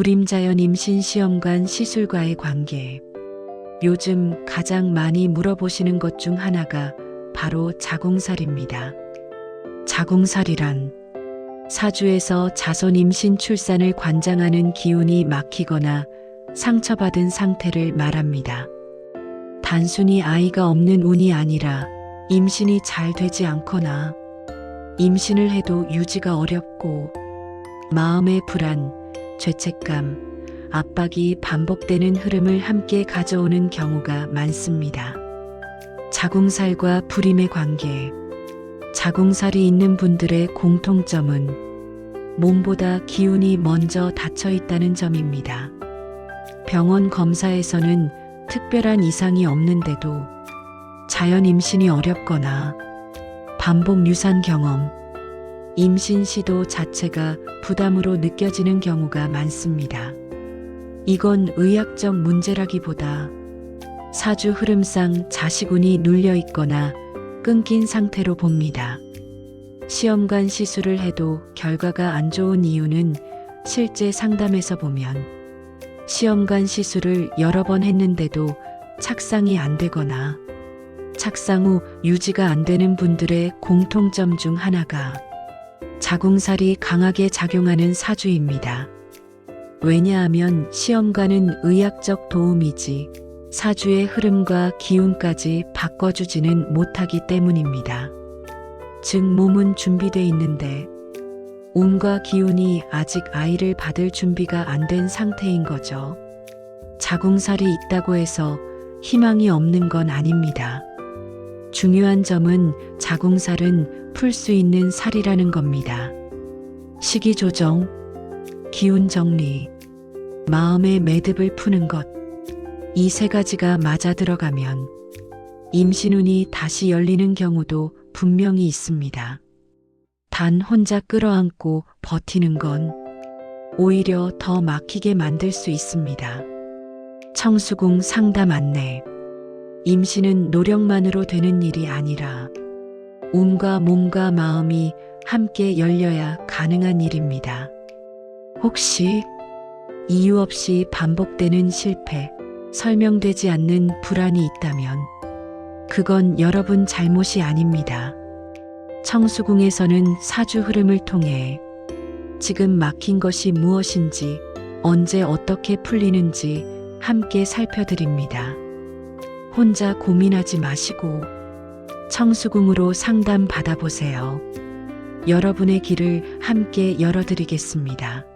불임자연 임신 시험관 시술과의 관계. 요즘 가장 많이 물어보시는 것 중 하나가 바로 자궁살입니다. 자궁살이란 사주에서 자손 임신 출산을 관장하는 기운이 막히거나 상처받은 상태를 말합니다. 단순히 아이가 없는 운이 아니라 임신이 잘 되지 않거나 임신을 해도 유지가 어렵고 마음의 불안, 죄책감, 압박이 반복되는 흐름을 함께 가져오는 경우가 많습니다. 자궁살과 불임의 관계. 자궁살이 있는 분들의 공통점은 몸보다 기운이 먼저 닫혀 있다는 점입니다. 병원 검사에서는 특별한 이상이 없는데도 자연 임신이 어렵거나 반복 유산 경험, 임신 시도 자체가 부담으로 느껴지는 경우가 많습니다. 이건 의학적 문제라기보다 사주 흐름상 자식운이 눌려 있거나 끊긴 상태로 봅니다. 시험관 시술을 해도 결과가 안 좋은 이유는 실제 상담에서 보면 시험관 시술을 여러 번 했는데도 착상이 안 되거나 착상 후 유지가 안 되는 분들의 공통점 중 하나가 자궁살이 강하게 작용하는 사주입니다. 왜냐하면 시험관은 의학적 도움이지 사주의 흐름과 기운까지 바꿔주지는 못하기 때문입니다. 즉 몸은 준비돼 있는데 운과 기운이 아직 아이를 받을 준비가 안 된 상태인 거죠. 자궁살이 있다고 해서 희망이 없는 건 아닙니다. 중요한 점은 자궁살은 풀 수 있는 살이라는 겁니다. 식이 조정, 기운 정리, 마음의 매듭을 푸는 것. 이 세 가지가 맞아 들어가면 임신운이 다시 열리는 경우도 분명히 있습니다. 단 혼자 끌어안고 버티는 건 오히려 더 막히게 만들 수 있습니다. 청수궁 상담 안내. 임신은 노력만으로 되는 일이 아니라 운과 몸과 마음이 함께 열려야 가능한 일입니다. 혹시 이유 없이 반복되는 실패, 설명되지 않는 불안이 있다면 그건 여러분 잘못이 아닙니다. 청수궁에서는 사주 흐름을 통해 지금 막힌 것이 무엇인지 언제 어떻게 풀리는지 함께 살펴드립니다. 혼자 고민하지 마시고 청수궁으로 상담 받아보세요. 여러분의 길을 함께 열어드리겠습니다.